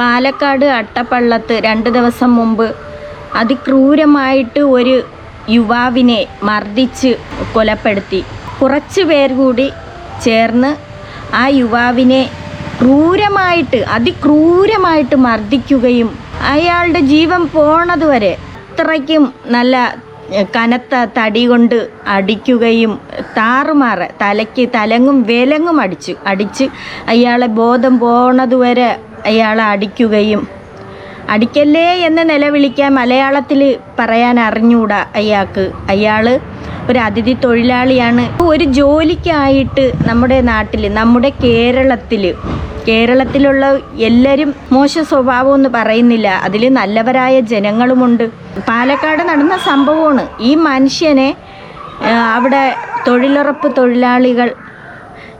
പാലക്കാട് അട്ടപ്പള്ളത്ത് രണ്ട് ദിവസം മുമ്പ് അതിക്രൂരമായിട്ട് ഒരു യുവാവിനെ മർദ്ദിച്ച് കൊലപ്പെടുത്തി. കുറച്ച് പേർ കൂടി ചേർന്ന് ആ യുവാവിനെ ക്രൂരമായിട്ട് അതിക്രൂരമായിട്ട് മർദ്ദിക്കുകയും അയാളുടെ ജീവൻ പോണതുവരെ അത്രയ്ക്കും നല്ല കനത്ത തടി കൊണ്ട് അടിക്കുകയും താറുമാറ് തലയ്ക്ക് തലങ്ങും വിലങ്ങും അടിച്ചു അടിച്ച് അയാളെ ബോധം പോണതുവരെ അയാളെ അടിക്കുകയും അടിക്കല്ലേ എന്ന് നിലവിളിക്കാൻ മലയാളത്തിൽ പറയാൻ അറിഞ്ഞൂടാ അയാൾക്ക്. അയാൾ ഒരു അതിഥി തൊഴിലാളിയാണ്. ഒരു ജോലിക്കായിട്ട് നമ്മുടെ നാട്ടിൽ നമ്മുടെ കേരളത്തിൽ കേരളത്തിലുള്ള എല്ലാവരും മോശ സ്വഭാവം എന്ന് പറയുന്നില്ല. അതിൽ നല്ലവരായ ജനങ്ങളുമുണ്ട്. പാലക്കാട് നടന്ന സംഭവമാണ്. ഈ മനുഷ്യനെ അവിടെ തൊഴിലുറപ്പ് തൊഴിലാളികൾ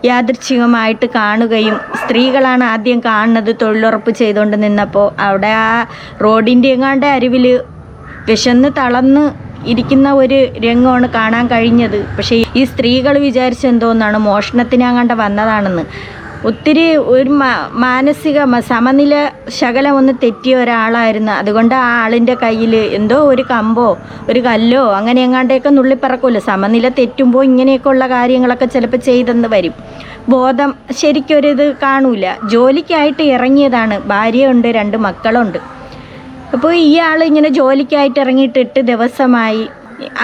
യാദൃച്ഛികമായിട്ട് കാണുകയും സ്ത്രീകളാണ് ആദ്യം കാണുന്നത് തൊഴിലുറപ്പ് ചെയ്തുകൊണ്ട് നിന്നപ്പോൾ. അവിടെ ആ റോഡിന്റെ എങ്ങാണ്ട് അരുവിൽ വിശന്ന് തളർന്ന് ഇരിക്കുന്ന ഒരു രംഗമാണ് കാണാൻ കഴിഞ്ഞത്. പക്ഷേ ഈ സ്ത്രീകൾ വിചാരിച്ചെന്തോന്നാണ് മോഷണത്തിനാങ്ങാണ്ട് വന്നതാണെന്ന്. ഒത്തിരി ഒരു മാനസിക സമനില ശകലം ഒന്ന് തെറ്റിയ ഒരാളായിരുന്നു. അതുകൊണ്ട് ആ ആളിന്റെ കയ്യിൽ എന്തോ ഒരു കമ്പോ ഒരു കല്ലോ അങ്ങനെ എങ്ങാണ്ടൊക്കെ നുള്ളിപ്പറക്കുമല്ലോ സമനില തെറ്റുമ്പോൾ ഇങ്ങനെയൊക്കെ ഉള്ള കാര്യങ്ങളൊക്കെ ചിലപ്പോൾ ചെയ്തെന്ന് വരും. ബോധം ശരിക്കൊരിത് കാണൂല. ജോലിക്കായിട്ട് ഇറങ്ങിയതാണ്. ഭാര്യയുണ്ട് രണ്ട് മക്കളുണ്ട്. അപ്പോൾ ഇയാൾ ഇങ്ങനെ ജോലിക്കായിട്ട് ഇറങ്ങിയിട്ട് എട്ട് ദിവസമായി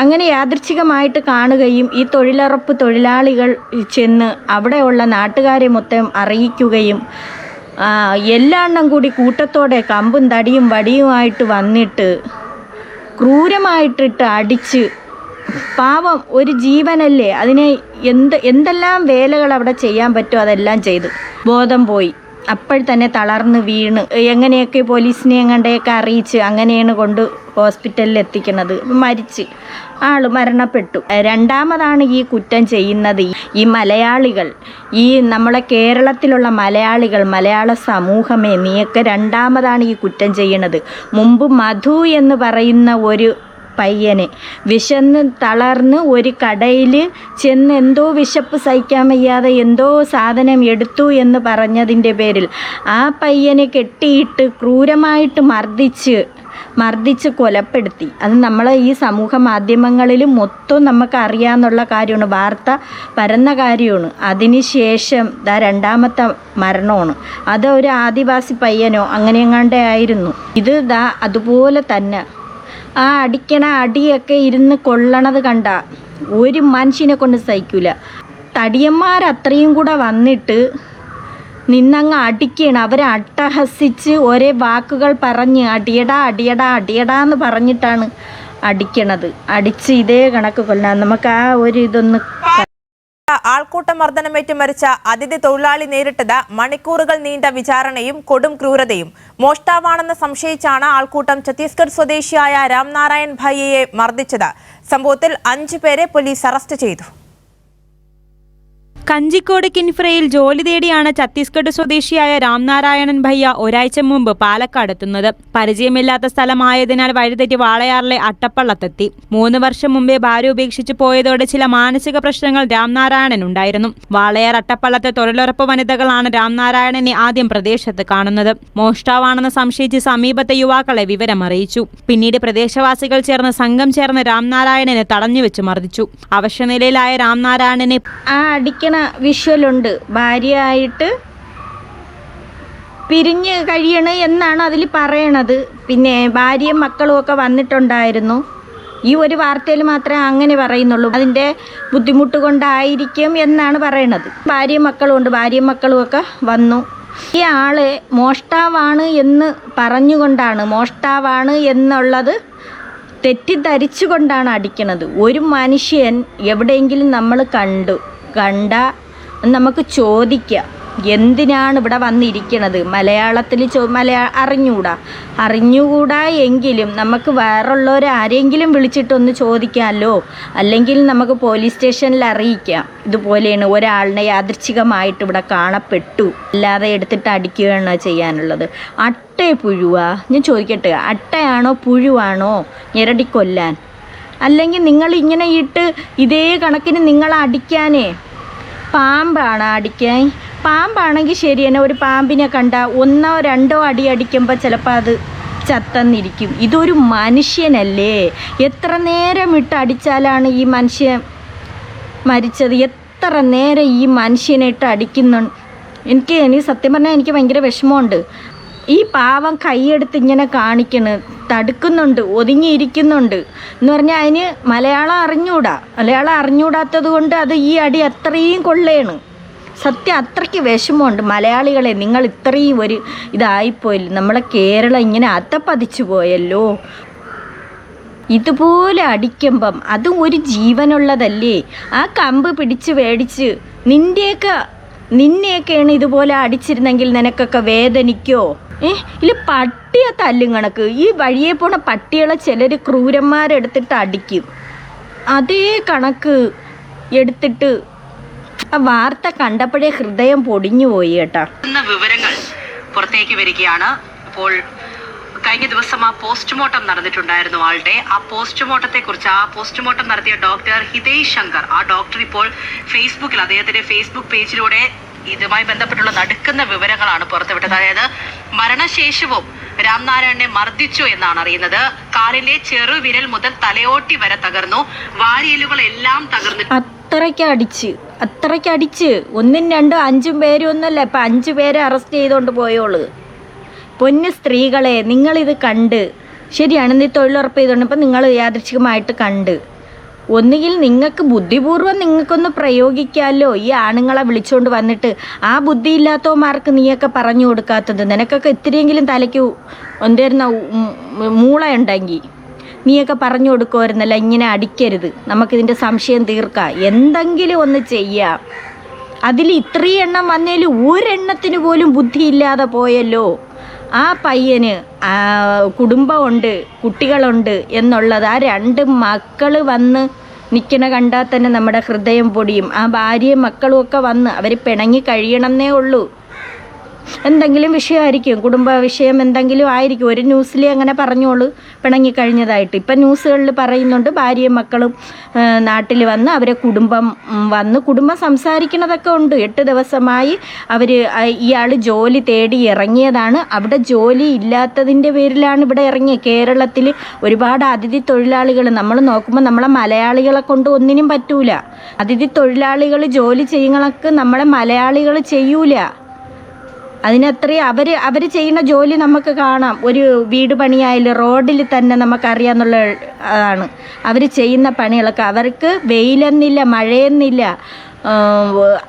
അങ്ങനെ യാദൃച്ഛികമായിട്ട് കാണുകയും ഈ തൊഴിലുറപ്പ് തൊഴിലാളികൾ ചെന്ന് അവിടെയുള്ള നാട്ടുകാരെ മൊത്തം അറിയിക്കുകയും എല്ലാണ്ണം കൂടി കൂട്ടത്തോടെ കമ്പും തടിയും വടിയുമായിട്ട് വന്നിട്ട് ക്രൂരമായിട്ടിട്ട് അടിച്ച് പാവം ഒരു ജീവനല്ലേ? അതിനെ എന്ത് എന്തെല്ലാം വേലകൾ അവിടെ ചെയ്യാൻ പറ്റുമോ അതെല്ലാം ചെയ്തു. ബോധം പോയി. അപ്പോൾ തന്നെ തളർന്ന് വീണ്. എങ്ങനെയൊക്കെ പോലീസിനെ എങ്ങണ്ടെയൊക്കെ അറിയിച്ച് അങ്ങനെയാണ് കൊണ്ട് ഹോസ്പിറ്റലിൽ എത്തിക്കുന്നത് മരിച്ച്. ആൾ മരണപ്പെട്ടു. രണ്ടാമതാണ് ഈ കുറ്റം ചെയ്യുന്നത്. ഈ- മലയാളികൾ ഈ നമ്മളെ കേരളത്തിലുള്ള മലയാളികൾ മലയാള സമൂഹമേ നീയൊക്കെ രണ്ടാമതാണ് ഈ കുറ്റം ചെയ്യണത് മുമ്പ് മധു എന്ന് പറയുന്ന ഒരു പയ്യനെ. വിശന്ന് തളർന്ന് ഒരു കടയിൽ ചെന്ന് എന്തോ വിശപ്പ് സഹിക്കാൻ വയ്യാതെ എന്തോ സാധനം എടുത്തു എന്ന് പറഞ്ഞതിന്റെ പേരിൽ ആ പയ്യനെ കെട്ടിയിട്ട് ക്രൂരമായിട്ട് മർദ്ദിച്ച് മർദ്ദിച്ച് കൊലപ്പെടുത്തി. അത് നമ്മൾ ഈ സമൂഹ മാധ്യമങ്ങളിൽ മൊത്തം നമുക്ക് അറിയാമെന്നുള്ള കാര്യമാണ്. വാർത്ത പരന്ന കാര്യമാണ്. അതിനുശേഷം ദാ രണ്ടാമത്തെ മരണമാണ്. അത് ഒരു ആദിവാസി പയ്യനോ അങ്ങനെയെങ്ങാണ്ടേ ആയിരുന്നു. ഇത് ദാ അതുപോലെ തന്നെ. ആ അടിക്കണ അടിയൊക്കെ ഇരുന്ന് കൊള്ളണത് കണ്ട ഒരു മനുഷ്യനെ കൊണ്ട് സഹിക്കൂല. തടിയന്മാർ അത്രയും കൂടെ വന്നിട്ട് നിന്നങ്ങ് അടിക്കണം അവരെ അട്ടഹസിച്ച് ഒരേ വാക്കുകൾ പറഞ്ഞ് അടിയടാ അടിയടാ അടിയടാ എന്ന് പറഞ്ഞിട്ടാണ് അടിക്കണത്. അടിച്ച് ഇതേ കണക്ക് കൊല്ലാൻ നമുക്ക് ആ ഒരു ഇതൊന്ന് ആൾക്കൂട്ട മർദ്ദനമേറ്റ് മരിച്ച അതിഥി തൊഴിലാളി നേരിട്ടത് മണിക്കൂറുകൾ നീണ്ട വിചാരണയും കൊടും ക്രൂരതയും. മോഷ്ടാവാണെന്ന് സംശയിച്ചാണ് ആൾക്കൂട്ടം ഛത്തീസ്ഗഡ് സ്വദേശിയായ രാംനാരായൺ ഭയ്യയെ മർദ്ദിച്ചത്. സംഭവത്തിൽ അഞ്ചു പേരെ പോലീസ് അറസ്റ്റ് ചെയ്തു. കഞ്ചിക്കോട് കിൻഫ്രയിൽ ജോലി തേടിയാണ് ഛത്തീസ്ഗഡ് സ്വദേശിയായ രാംനാരായണൻ ഭയ്യ ഒരാഴ്ച മുമ്പ് പാലക്കാട് എത്തുന്നത്. പരിചയമില്ലാത്ത സ്ഥലമായതിനാൽ വഴിതെറ്റി വാളയാറിലെ അട്ടപ്പള്ളത്തെത്തി. മൂന്ന് വർഷം മുമ്പേ ഭാര്യ ഉപേക്ഷിച്ച് പോയതോടെ ചില മാനസിക പ്രശ്നങ്ങൾ രാംനാരായണൻ ഉണ്ടായിരുന്നു. വാളയാർ അട്ടപ്പള്ളത്തെ തൊഴിലുറപ്പ് വനിതകളാണ് രാംനാരായണനെ ആദ്യം പ്രദേശത്ത് കാണുന്നത്. മോഷ്ടാവാണെന്ന് സംശയിച്ച് സമീപത്തെ യുവാക്കളെ വിവരമറിയിച്ചു പിന്നീട് പ്രദേശവാസികൾ ചേർന്ന് സംഘം ചേർന്ന് രാംനാരായണനെ തടഞ്ഞുവെച്ച് മർദ്ദിച്ചു. അവശനിലയിലായ രാംനാരായണനെ ആ വിഷ്വലുണ്ട്. ഭാര്യയായിട്ട് പിരിഞ്ഞ് കഴിയണ് എന്നാണ് അതിൽ പറയണത്. പിന്നെ ഭാര്യയും മക്കളും ഒക്കെ വന്നിട്ടുണ്ടായിരുന്നു. ഈ ഒരു വാർത്തയിൽ മാത്രമേ അങ്ങനെ പറയുന്നുള്ളൂ. അതിന്റെ ബുദ്ധിമുട്ട് കൊണ്ടായിരിക്കും എന്നാണ് പറയണത്. ഭാര്യയും മക്കളും ഉണ്ട്. ഭാര്യയും മക്കളും ഒക്കെ വന്നു. ഈ ആളെ മോഷ്ടാവാണ് എന്ന് പറഞ്ഞുകൊണ്ടാണ് മോഷ്ടാവാണ് എന്നുള്ളത് തെറ്റിദ്ധരിച്ചുകൊണ്ടാണ് അടിക്കുന്നത് ഒരു മനുഷ്യൻ എവിടെയെങ്കിലും നമ്മൾ കണ്ടു. കണ്ട നമുക്ക് ചോദിക്കാം. എന്തിനാണ് ഇവിടെ വന്നിരിക്കണത്? മലയാളത്തിൽ ചോ മലയാ അറിഞ്ഞുകൂടാ അറിഞ്ഞുകൂടാ എങ്കിലും നമുക്ക് വേറുള്ളവരെ ആരെങ്കിലും വിളിച്ചിട്ടൊന്ന് ചോദിക്കാമല്ലോ. അല്ലെങ്കിൽ നമുക്ക് പോലീസ് സ്റ്റേഷനിൽ അറിയിക്കാം. ഇതുപോലെയാണ് ഒരാളിനെ യാദൃച്ഛികമായിട്ട് ഇവിടെ കാണപ്പെട്ടു. അല്ലാതെ എടുത്തിട്ട് അടിക്കുകയാണ് ചെയ്യാനുള്ളത്. അട്ടയെ പുഴുവാ. ഞാൻ ചോദിക്കട്ടെ അട്ടയാണോ പുഴുവാണോ? ഞെരടിക്കൊല്ലാൻ. അല്ലെങ്കിൽ നിങ്ങൾ ഇങ്ങനെ ഇട്ട് ഇതേ കണക്കിന് നിങ്ങളെ അടിക്കാനേ? പാമ്പാണ് അടിക്കാൻ. പാമ്പാണെങ്കിൽ ശരി തന്നെ ഒരു പാമ്പിനെ കണ്ട ഒന്നോ രണ്ടോ അടി അടിക്കുമ്പോൾ ചിലപ്പോൾ അത് ചത്തന്നിരിക്കും. ഇതൊരു മനുഷ്യനല്ലേ? എത്ര നേരം ഇട്ട് അടിച്ചാലാണ് ഈ മനുഷ്യൻ മരിച്ചത്? എത്ര നേരം ഈ മനുഷ്യനെ ഇട്ട് അടിക്കുന്നു എനിക്ക് എനിക്ക് സത്യം പറഞ്ഞാൽ എനിക്ക് ഭയങ്കര വിഷമമുണ്ട്. ഈ പാവം കൈയെടുത്ത് ഇങ്ങനെ കാണിക്കണ് തടുക്കുന്നുണ്ട് ഒതുങ്ങിയിരിക്കുന്നുണ്ട് എന്ന് പറഞ്ഞാൽ അതിന് മലയാളം അറിഞ്ഞൂടാ. മലയാളം അറിഞ്ഞൂടാത്തത് കൊണ്ട് അത് ഈ അടി അത്രയും കൊള്ളയാണ് സത്യം അത്രയ്ക്ക് വിഷമമുണ്ട് മലയാളികളെ. നിങ്ങൾ ഇത്രയും ഒരു ഇതായിപ്പോയില്ല നമ്മളെ കേരളം ഇങ്ങനെ അത്തപ്പതിച്ചു പോയല്ലോ. ഇതുപോലെ അടിക്കുമ്പം അതും ഒരു ജീവനുള്ളതല്ലേ? ആ കമ്പ് പിടിച്ച് മേടിച്ച് നിന്റെയൊക്കെ നിന്നെയൊക്കെയാണ് ഇതുപോലെ അടിച്ചിരുന്നെങ്കിൽ നിനക്കൊക്കെ വേദനിക്കോ? ഏ ഇല്ല പട്ടിയെ തല്ലും കണക്ക്. ഈ വഴിയെ പോണ പട്ടികളെ ചിലർ ക്രൂരന്മാരെടുത്തിട്ട് അടിക്കും. അതേ കണക്ക് എടുത്തിട്ട് ആ വാർത്ത കണ്ടപ്പോഴേ ഹൃദയം പൊടിഞ്ഞു പോയി കേട്ടാ. വിവരങ്ങൾ പുറത്തേക്ക് വരികയാണ്. അപ്പോൾ കഴിഞ്ഞ ദിവസം ആ പോസ്റ്റ്മോർട്ടം നടന്നിട്ടുണ്ടായിരുന്നു ആളുടെ. ആ പോസ്റ്റ്മോർട്ടത്തെ കുറിച്ച് ആ പോസ്റ്റ്മോർട്ടം നടത്തിയ ഡോക്ടർ ഹിതേഷ് ശങ്കർ. ആ ഡോക്ടർ ഇപ്പോൾ ഫേസ്ബുക്കിൽ അദ്ദേഹത്തിന്റെ ഫേസ്ബുക്ക് പേജിലൂടെ ഇതുമായി ബന്ധപ്പെട്ടുള്ള നടുക്കുന്ന വിവരങ്ങളാണ് പുറത്തുവിട്ടത്. അതായത് മരണശേഷവും രാംനാരായണനെ മർദ്ദിച്ചു എന്നാണ് അറിയുന്നത്. കാലിലെ ചെറുവിരൽ മുതൽ തലയോട്ടി വരെ തകർന്നു. വാരിയലുകളെല്ലാം തകർന്നു അത്രയ്ക്ക് അടിച്ച് അത്രയ്ക്ക് അടിച്ച്. ഒന്നും രണ്ടും അഞ്ചും പേരും ഒന്നല്ല ഇപ്പം അഞ്ചു പേരെ അറസ്റ്റ് ചെയ്തുകൊണ്ട് പോയോൾ. പൊന്ന് സ്ത്രീകളെ നിങ്ങളിത് കണ്ട്. ശരിയാണ് നീ തൊഴിലുറപ്പ് ചെയ്തുകൊണ്ട് ഇപ്പം നിങ്ങൾ യാദൃച്ഛികമായിട്ട് കണ്ട്. ഒന്നുകിൽ നിങ്ങൾക്ക് ബുദ്ധിപൂർവം നിങ്ങൾക്കൊന്ന് പ്രയോഗിക്കാമല്ലോ ഈ ആണുങ്ങളെ വിളിച്ചുകൊണ്ട് വന്നിട്ട് ആ ബുദ്ധിയില്ലാത്തവന്മാർക്ക് നീയൊക്കെ പറഞ്ഞു കൊടുക്കാത്തത് നിനക്കൊക്കെ ഇത്തിരിയെങ്കിലും തലയ്ക്ക് എന്തായിരുന്ന മൂള ഉണ്ടെങ്കിൽ നീയൊക്കെ പറഞ്ഞു കൊടുക്കുമായിരുന്നല്ല ഇങ്ങനെ അടിക്കരുത്. നമുക്കിതിന്റെ സംശയം തീർക്കാം. എന്തെങ്കിലും ഒന്ന് ചെയ്യാം. അതിൽ ഇത്രയും എണ്ണം വന്നതിൽ ഒരെണ്ണത്തിന് പോലും ബുദ്ധിയില്ലാതെ പോയല്ലോ. ആ പയ്യന് കുടുംബമുണ്ട് കുട്ടികളുണ്ട് എന്നുള്ളത് ആ രണ്ട് മക്കൾ വന്ന് നിൽക്കണ കണ്ടാൽ തന്നെ നമ്മുടെ ഹൃദയം പൊടിയും. ആ ഭാര്യയും മക്കളും ഒക്കെ വന്ന് അവർ പിണങ്ങി കഴിയണമെന്നേ ഉള്ളൂ. എന്തെങ്കിലും വിഷയമായിരിക്കും. കുടുംബ വിഷയം എന്തെങ്കിലും ആയിരിക്കും. ഒരു ന്യൂസിൽ അങ്ങനെ പറഞ്ഞോളൂ. പിണങ്ങി കഴിഞ്ഞതായിട്ട്. ഇപ്പം ന്യൂസുകളിൽ പറയുന്നുണ്ട് ഭാര്യയും മക്കളും നാട്ടിൽ വന്ന് അവരെ കുടുംബം വന്ന് കുടുംബം സംസാരിക്കുന്നതൊക്കെ ഉണ്ട്. എട്ട് ദിവസമായി അവർ ഇയാൾ ജോലി തേടി ഇറങ്ങിയതാണ്. അവിടെ ജോലി ഇല്ലാത്തതിന്റെ പേരിലാണ് ഇവിടെ ഇറങ്ങിയത്. കേരളത്തിൽ ഒരുപാട് അതിഥി തൊഴിലാളികൾ നമ്മൾ നോക്കുമ്പോൾ നമ്മളെ മലയാളികളെ കൊണ്ട് ഒന്നിനും പറ്റൂല. അതിഥി തൊഴിലാളികൾ ജോലി ചെയ്യുന്നതൊക്കെ നമ്മളെ മലയാളികൾ ചെയ്യൂല. അതിനത്രയും അവർ അവർ ചെയ്യുന്ന ജോലി നമുക്ക് കാണാം. ഒരു വീട് പണിയായാലും റോഡിൽ തന്നെ നമുക്കറിയാമെന്നുള്ള അതാണ് അവർ ചെയ്യുന്ന പണികളൊക്കെ അവർക്ക് വെയിലെന്നില്ല മഴയെന്നില്ല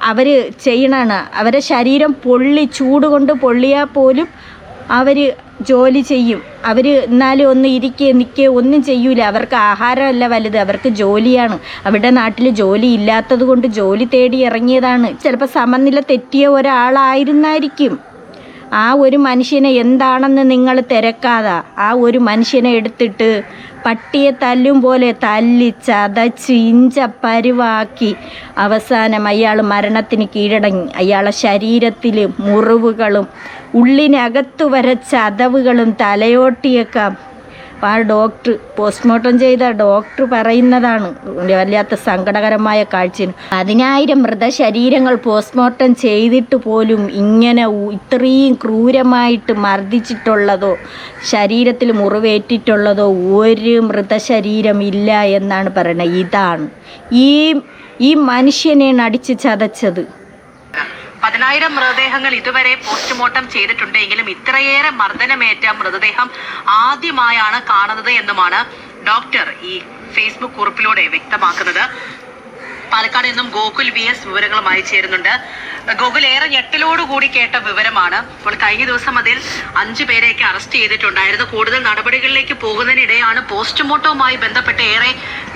അവർ ചെയ്യണതാണ് അവരെ ശരീരം പൊള്ളി ചൂട് കൊണ്ട് പൊള്ളിയാൽ പോലും അവർ ജോലി ചെയ്യും. അവർ എന്നാലും ഒന്ന് ഇരിക്കുക നിൽക്കുക ഒന്നും ചെയ്യൂല. അവർക്ക് ആഹാരമല്ല വലുത്. അവർക്ക് ജോലിയാണ്. അവരുടെ നാട്ടിൽ ജോലി ഇല്ലാത്തത് കൊണ്ട് ജോലി തേടി ഇറങ്ങിയതാണ്. ചിലപ്പോൾ സമനില തെറ്റിയ ഒരാളായിരുന്നായിരിക്കും. ആ ഒരു മനുഷ്യനെ എന്താണെന്ന് നിങ്ങൾ തിരക്കാതെ. ആ ഒരു മനുഷ്യനെ എടുത്തിട്ട് പട്ടിയെ തല്ലും പോലെ തല്ലി ചതച്ച് ഇഞ്ച പരുവാക്കി അവസാനം അയാൾ മരണത്തിന് കീഴടങ്ങി. അയാളെ ശരീരത്തിൽ മുറിവുകളും ഉള്ളിനകത്തു വരെ ചതവുകളും തലയോട്ടിയൊക്കെ ആ ഡോക്ടർ പോസ്റ്റ്മോർട്ടം ചെയ്ത ഡോക്ടർ പറയുന്നതാണ് വല്ലാത്ത സങ്കടകരമായ കാഴ്ചയാണ്. പതിനായിരം മൃതശരീരങ്ങൾ പോസ്റ്റ്മോർട്ടം ചെയ്തിട്ട് പോലും ഇങ്ങനെ ഇത്രയും ക്രൂരമായിട്ട് മർദ്ദിച്ചിട്ടുള്ളതോ ശരീരത്തിൽ മുറിവേറ്റിട്ടുള്ളതോ ഒരു മൃതശരീരം ഇല്ല എന്നാണ് പറയുന്നത് ഇതാണ്. ഈ ഈ മനുഷ്യനെ അടിച്ച് ചതച്ചത്. പതിനായിരം മൃതദേഹങ്ങൾ ഇതുവരെ പോസ്റ്റ്മോർട്ടം ചെയ്തിട്ടുണ്ടെങ്കിലും ഇത്രയേറെ മർദ്ദനമേറ്റ മൃതദേഹം ആദ്യമായാണ് കാണുന്നത് എന്നുമാണ് ഡോക്ടർ ഈ ഫേസ്ബുക്ക് കുറിപ്പിലൂടെ വ്യക്തമാക്കുന്നത്. പാലക്കാട് നിന്നും ഗോകുൽ വി എസ് വിവരങ്ങളുമായി ചേരുന്നുണ്ട്. ഗോകുൽ ഏറെ ഞെട്ടലോടുകൂടി കേട്ട വിവരമാണ്. അപ്പോൾ കഴിഞ്ഞ ദിവസം അതിൽ അഞ്ചു പേരെയൊക്കെ അറസ്റ്റ് ചെയ്തിട്ടുണ്ടായിരുന്നു. കൂടുതൽ നടപടികളിലേക്ക് പോകുന്നതിനിടെയാണ് പോസ്റ്റ്മോർട്ടവുമായി ബന്ധപ്പെട്ട് ഏറെ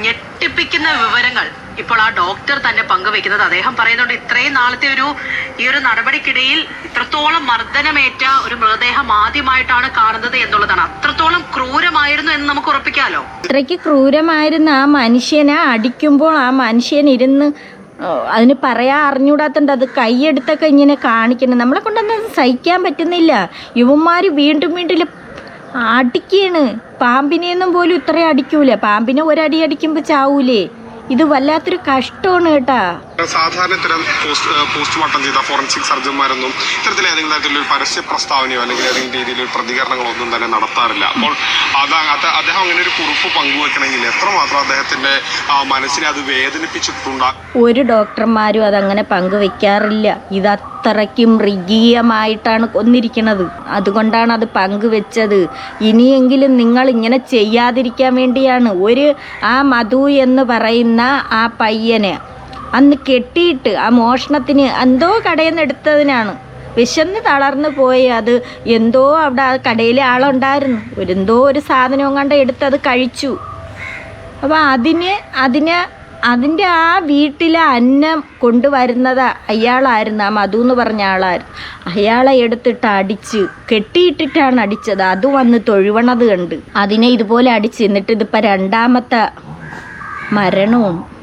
ഞെട്ടിപ്പിക്കുന്ന വിവരങ്ങൾ ഇപ്പോൾ ആ ഡോക്ടർ തന്നെ പങ്കുവെക്കുന്നത് അദ്ദേഹം പറയുന്നുണ്ട് ഇത്രയും നാളത്തെ ഒരു ഈ ഒരു നടപടിക്കിടയിൽ ഇത്രത്തോളം മർദ്ദനമേറ്റ ഒരു മൃതദേഹം ആദ്യമായിട്ടാണ് കാണുന്നത് എന്നുള്ളതാണ്. അത്രത്തോളം ക്രൂരമായിരുന്നു എന്ന് നമുക്ക് ഉറപ്പിക്കാമല്ലോ അത്രയ്ക്ക് ക്രൂരമായിരുന്ന ആ മനുഷ്യനെ അടിക്കുമ്പോൾ ആ മനുഷ്യൻ ഇരുന്ന് അതിന് പറയാൻ അറിഞ്ഞൂടാത്തണ്ട് അത് കൈയെടുത്തൊക്കെ ഇങ്ങനെ കാണിക്കണം നമ്മളെ കൊണ്ടൊന്നും സഹിക്കാൻ പറ്റുന്നില്ല. യുവന്മാർ വീണ്ടും വീണ്ടും അടിക്കുകയാണ്. പാമ്പിനെയൊന്നും പോലും ഇത്രയും അടിക്കൂല. പാമ്പിനെ ഒരടി അടിക്കുമ്പോൾ ചാവൂലേ? ഇത് വല്ലാത്തൊരു കഷ്ടമാണ് കേട്ടാ. സാധാരണ ഇത്തരം പോസ്റ്റ് പോസ്റ്റ്മോർട്ടം ചെയ്ത ഫോറൻസിക് സർജന്മാരൊന്നും ഇത്തരത്തിൽ ഏതെങ്കിലും തരത്തിലൊരു പരസ്യ പ്രസ്താവനയോ അല്ലെങ്കിൽ ഏതെങ്കിലും രീതിയിലുള്ള പ്രതികരണങ്ങളോ ഒന്നും തന്നെ നടത്താറില്ല. അപ്പോൾ അത് അദ്ദേഹം അങ്ങനെ ഒരു കുറിപ്പ് പങ്കുവെക്കണമെങ്കിൽ എത്രമാത്രം അദ്ദേഹത്തിന്റെ മനസ്സിനെ അത് വേദനിപ്പിച്ചിട്ടുണ്ടാ ഒരു ഡോക്ടർമാരും അതങ്ങനെ പങ്കുവെക്കാറില്ല. ഇത് അത്രയ്ക്കും മൃഗീയമായിട്ടാണ് കൊന്നിരിക്കുന്നത് അതുകൊണ്ടാണ് അത് പങ്കുവെച്ചത് ഇനിയെങ്കിലും നിങ്ങൾ ഇങ്ങനെ ചെയ്യാതിരിക്കാൻ വേണ്ടിയാണ് ഒരു ആ മധു എന്ന് പറയുന്ന ആ പയ്യനെ അന്ന് കെട്ടിയിട്ട് ആ മോഷണത്തിന് എന്തോ കടയിൽ നിന്ന് എടുത്തതിനാണ് വിശന്ന് തളർന്നു പോയി. അത് എന്തോ അവിടെ ആ കടയിലെ ആളുണ്ടായിരുന്നു. ഒരു എന്തോ ഒരു സാധനവും കണ്ട് എടുത്ത് അത് കഴിച്ചു. അപ്പോൾ അതിന് അതിന് അതിന്റെ ആ വീട്ടിലെ അന്നം കൊണ്ടുവരുന്നത് അയാളായിരുന്നു ആ മധു എന്ന് പറഞ്ഞ ആളായിരുന്നു. അയാളെ എടുത്തിട്ട് അടിച്ച് കെട്ടിയിട്ടിട്ടാണ് അടിച്ചത്. അത് വന്ന് തൊഴുവണത് കണ്ട്. അതിനെ ഇതുപോലെ അടിച്ച് എന്നിട്ട് ഇതിപ്പോൾ രണ്ടാമത്തെ മരണവും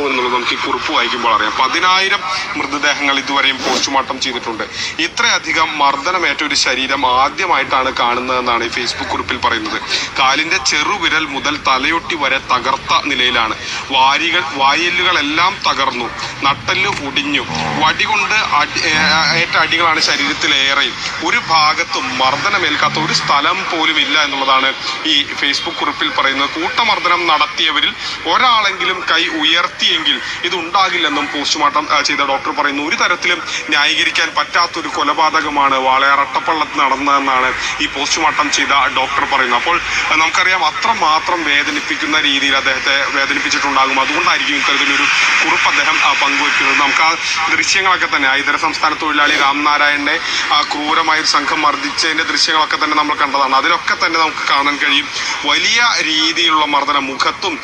എന്നുള്ളത് നമുക്ക് ഈ കുറിപ്പ് വായിക്കുമ്പോൾ അറിയാം. പതിനായിരം മൃതദേഹങ്ങൾ ഇതുവരെയും പോസ്റ്റ്മോർട്ടം ചെയ്തിട്ടുണ്ട്. ഇത്രയധികം മർദ്ദനമേറ്റ ഒരു ശരീരം ആദ്യമായിട്ടാണ് കാണുന്നതെന്നാണ് ഈ ഫേസ്ബുക്ക് കുറിപ്പിൽ പറയുന്നത്. കാലിന്റെ ചെറുവിരൽ മുതൽ തലയൊട്ടി വരെ തകർത്ത നിലയിലാണ്. വാരികൾ വായലുകളെല്ലാം തകർന്നു. നട്ടൽ ഒടിഞ്ഞു. വടികൊണ്ട് അടി ഏറ്റ അടികളാണ് ശരീരത്തിലേറെ ഒരു ഭാഗത്തും മർദ്ദനമേൽക്കാത്ത ഒരു സ്ഥലം പോലും ഇല്ല എന്നുള്ളതാണ് ഈ ഫേസ്ബുക്ക് കുറിപ്പിൽ പറയുന്നത്. കൂട്ടമർദ്ദനം നടത്തിയവരിൽ ഒരാളെങ്കിലും കൈ ഉയർത്തിയെങ്കിൽ ഇത് ഉണ്ടാകില്ലെന്നും പോസ്റ്റ്മോർട്ടം ചെയ്ത ഡോക്ടർ പറയുന്നു. ഒരു തരത്തിലും ന്യായീകരിക്കാൻ പറ്റാത്തൊരു കൊലപാതകമാണ് വാളയാർ അട്ടപ്പള്ളത്ത് നടന്നതെന്നാണ് ഈ പോസ്റ്റ്മോർട്ടം ചെയ്ത ഡോക്ടർ പറയുന്നത്. അപ്പോൾ നമുക്കറിയാം അത്രമാത്രം വേദനിപ്പിക്കുന്ന രീതിയിൽ അദ്ദേഹത്തെ വേദനിപ്പിച്ചിട്ടുണ്ടാകും. അതുകൊണ്ടായിരിക്കും ഇത്തരത്തിലൊരു കുറിപ്പ് അദ്ദേഹം പങ്കുവയ്ക്കുന്നത്. നമുക്ക് ആ ദൃശ്യങ്ങളൊക്കെ തന്നെ ഇതര സംസ്ഥാന തൊഴിലാളി രാംനാരായണനെ ക്രൂരമായ ഒരു സംഘം മർദ്ദിച്ചതിന്റെ ദൃശ്യങ്ങളൊക്കെ തന്നെ നമ്മൾ കണ്ടതാണ്. അതിലൊക്കെ തന്നെ നമുക്ക് കാണാൻ കഴിയും. വലിയ രീതിയിലുള്ള മർദ്ദനം മുഖത്തും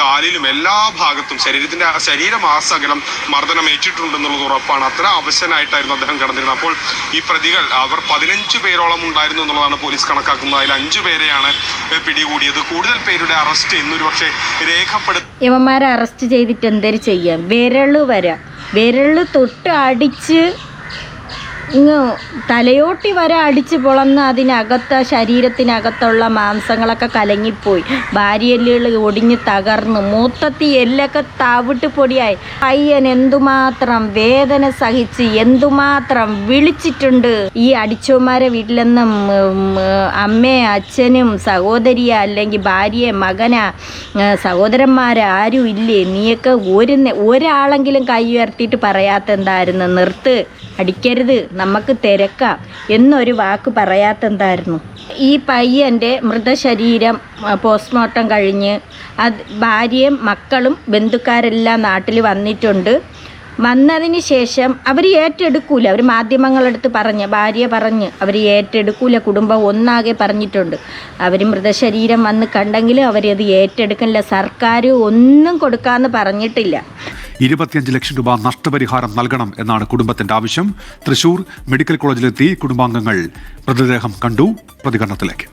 കാലിലും എല്ലാ ഭാഗത്തും ശരീരത്തിന്റെ ശരീരമാസകലം മർദ്ദനം ഏറ്റിട്ടുണ്ടെന്നുള്ളത് ഉറപ്പാണ്. അത്ര അവശനായിട്ടായിരുന്നു അദ്ദേഹം കടന്നിരുന്നത്. അപ്പോൾ ഈ പ്രതികൾ അവർ പതിനഞ്ച് പേരോളം ഉണ്ടായിരുന്നു എന്നുള്ളതാണ് പോലീസ് കണക്കാക്കുന്നത്. അതിൽ അഞ്ചു പേരെയാണ് പിടികൂടിയത്. കൂടുതൽ പേരുടെ അറസ്റ്റ് ഇന്നൊരു പക്ഷേ രേഖപ്പെടുത്തി അറസ്റ്റ് ചെയ്തിട്ട് എന്തേലും ചെയ്യാം? വിരൾ വരാം. വിരൾ തൊട്ട് അടിച്ച് ഇങ്ങ് തലയോട്ടി വരെ അടിച്ച് പൊളന്ന് അതിനകത്ത് ശരീരത്തിനകത്തുള്ള മാംസങ്ങളൊക്കെ കലങ്ങിപ്പോയി. ഭാര്യയെല്ലുകൾ ഒടിഞ്ഞ് തകർന്ന്. മൂത്തത്തി എല്ലൊക്കെ തവിട്ട് പൊടിയായി. പയ്യൻ എന്തുമാത്രം വേദന സഹിച്ച് എന്തുമാത്രം വിളിച്ചിട്ടുണ്ട്? ഈ അടിച്ചോമാരെ വീട്ടിലെന്നും അമ്മയെ അച്ഛനും സഹോദരിയ അല്ലെങ്കിൽ ഭാര്യയെ മകന സഹോദരന്മാരെ ആരും ഇല്ലേ? നീയൊക്കെ ഒരു ഒരാളെങ്കിലും കൈ ഉയർത്തിയിട്ട് പറയാത്ത എന്തായിരുന്നു നിർത്ത്. അടിക്കരുത് നമുക്ക് തിരക്കാം എന്നൊരു വാക്ക് പറയാത്ത എന്തായിരുന്നു ഈ പയ്യന്റെ മൃതശരീരം പോസ്റ്റ്മോർട്ടം കഴിഞ്ഞ് അത് ഭാര്യയും മക്കളും ബന്ധുക്കാരെല്ലാം നാട്ടിൽ വന്നിട്ടുണ്ട്. വന്നതിന് ശേഷം അവർ ഏറ്റെടുക്കൂല. അവർ മാധ്യമങ്ങളെടുത്ത് പറഞ്ഞ് ഭാര്യ പറഞ്ഞ് അവർ ഏറ്റെടുക്കൂല കുടുംബം ഒന്നാകെ പറഞ്ഞിട്ടുണ്ട്. അവർ മൃതശരീരം വന്ന് കണ്ടെങ്കിലും അവരത് ഏറ്റെടുക്കില്ല സർക്കാർ ഒന്നും കൊടുക്കാമെന്ന് പറഞ്ഞിട്ടില്ല. ഇരുപത്തിയഞ്ച് ലക്ഷം രൂപ നഷ്ടപരിഹാരം നൽകണം എന്നാണ് കുടുംബത്തിന്റെ ആവശ്യം. തൃശൂർ മെഡിക്കൽ കോളേജിലെത്തി കുടുംബാംഗങ്ങൾ മൃതദേഹം കണ്ടു. പ്രതികരണത്തിലേക്ക്.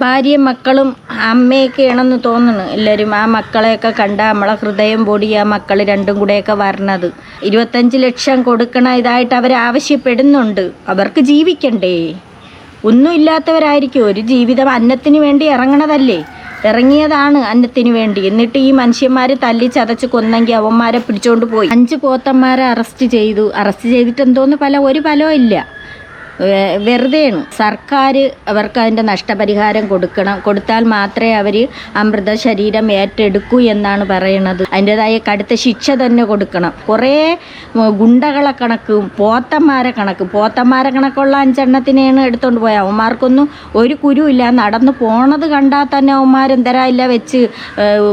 ഭാര്യയും മക്കളും അമ്മയൊക്കെയാണെന്ന് തോന്നുന്നു എല്ലാവരും ആ മക്കളെയൊക്കെ കണ്ട നമ്മളെ ഹൃദയം പൊടി ആ മക്കൾ രണ്ടും കൂടെയൊക്കെ വരണത്. ഇരുപത്തഞ്ച് ലക്ഷം കൊടുക്കണ ഇതായിട്ട് അവർ ആവശ്യപ്പെടുന്നുണ്ട്. അവർക്ക് ജീവിക്കണ്ടേ? ഒന്നുമില്ലാത്തവരായിരിക്കും ഒരു ജീവിതം അന്നത്തിന് വേണ്ടി ഇറങ്ങണതല്ലേ? ഇറങ്ങിയതാണ് അന്നത്തിന് വേണ്ടി. എന്നിട്ട് ഈ മനുഷ്യന്മാർ തല്ലി ചതച്ച് കൊന്നെങ്കിൽ അവന്മാരെ പിടിച്ചോണ്ട് പോയി. അഞ്ച് പോത്തന്മാരെ അറസ്റ്റ് ചെയ്തു. അറസ്റ്റ് ചെയ്തിട്ട് എന്തോന്ന് പല ഒരു ഫലവും ഇല്ല. വെറുതെയാണ്. സർക്കാർ അവർക്ക് അതിന്റെ നഷ്ടപരിഹാരം കൊടുക്കണം. കൊടുത്താൽ മാത്രമേ അവർ അമൃത ശരീരം ഏറ്റെടുക്കൂ എന്നാണ് പറയുന്നത് അതിന്റെതായ കടുത്ത ശിക്ഷ തന്നെ കൊടുക്കണം. കുറേ ഗുണ്ടകളെ കണക്കും പോത്തന്മാരെ കണക്ക്. പോത്തന്മാരെ കണക്കുള്ള അഞ്ചെണ്ണത്തിനെയാണ് എടുത്തുകൊണ്ട് പോയത് അവന്മാർക്കൊന്നും ഒരു കുരുവില്ല നടന്നു പോണത് കണ്ടാൽ തന്നെ അവന്മാർ എന്തരായില്ല വെച്ച്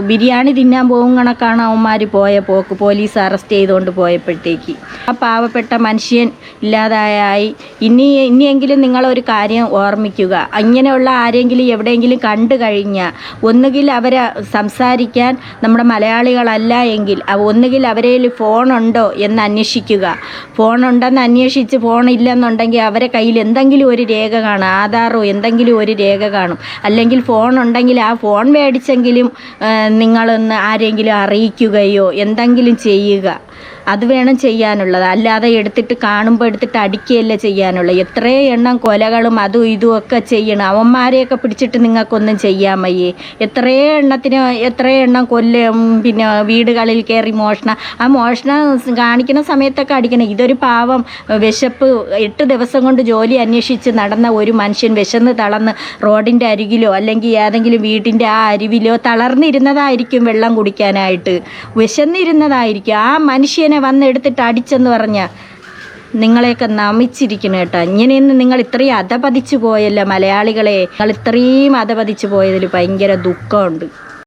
ബിരിയാണി തിന്നാൻ പോകും കണക്കാണ് അവന്മാർ പോയ പോക്ക് പോലീസ് അറസ്റ്റ് ചെയ്തുകൊണ്ട് പോയപ്പോഴത്തേക്ക്. ആ പാവപ്പെട്ട മനുഷ്യൻ ഇല്ലാതായി ഇനി ഇനിയെങ്കിലും നിങ്ങളൊരു കാര്യം ഓർമ്മിക്കുക. ഇങ്ങനെയുള്ള ആരെങ്കിലും എവിടെയെങ്കിലും കണ്ടു കഴിഞ്ഞാൽ ഒന്നുകിൽ അവരെ സംസാരിക്കാൻ നമ്മുടെ മലയാളികളല്ല എങ്കിൽ ഒന്നുകിൽ അവരെ ഫോണുണ്ടോ എന്ന് അന്വേഷിക്കുക. ഫോണുണ്ടെന്ന് അന്വേഷിച്ച് ഫോണില്ലെന്നുണ്ടെങ്കിൽ അവരെ കയ്യിൽ എന്തെങ്കിലും ഒരു രേഖ കാണും ആധാറോ എന്തെങ്കിലും ഒരു രേഖ കാണും. അല്ലെങ്കിൽ ഫോണുണ്ടെങ്കിൽ ആ ഫോൺ മേടിച്ചെങ്കിലും നിങ്ങളൊന്ന് ആരെങ്കിലും അറിയിക്കുകയോ എന്തെങ്കിലും ചെയ്യുക. അത് വേണം ചെയ്യാനുള്ളത്. അല്ലാതെ എടുത്തിട്ട് കാണുമ്പോൾ എടുത്തിട്ട് അടിക്കുകയല്ല ചെയ്യാനുള്ളത് എത്രയോ എണ്ണം കൊലകളും അതും ഇതും ഒക്കെ ചെയ്യണം. അവന്മാരെയൊക്കെ പിടിച്ചിട്ട് നിങ്ങൾക്കൊന്നും ചെയ്യാൻ വയ്യേ. എത്രയോ എണ്ണത്തിന് എത്രയോ എണ്ണം കൊല്ല പിന്നെ വീടുകളിൽ കയറി മോഷണം. ആ മോഷണം കാണിക്കുന്ന സമയത്തൊക്കെ അടിക്കണം. ഇതൊരു പാവം വിശപ്പ്. എട്ട് ദിവസം കൊണ്ട് ജോലി അന്വേഷിച്ച് നടന്ന ഒരു മനുഷ്യൻ വിശന്ന് തളർന്ന് റോഡിന്റെ അരികിലോ അല്ലെങ്കിൽ ഏതെങ്കിലും വീട്ടിന്റെ ആ അരുവിലോ തളർന്നിരുന്നതായിരിക്കും വെള്ളം കുടിക്കാനായിട്ട്. വിശന്നിരുന്നതായിരിക്കും. ആ മനുഷ്യനെ വന്നെടുത്തിട്ട് അടിച്ചെന്ന് പറഞ്ഞാൽ നിങ്ങളെയൊക്കെ നമിച്ചിരിക്കണം കേട്ടോ. ഇങ്ങനെയൊന്നും നിങ്ങൾ ഇത്രയും അധപതിച്ചു പോയല്ലോ മലയാളികളെ. നിങ്ങൾ ഇത്രയും അധപതിച്ചു പോയതിൽ ഭയങ്കര ദുഃഖമുണ്ട്.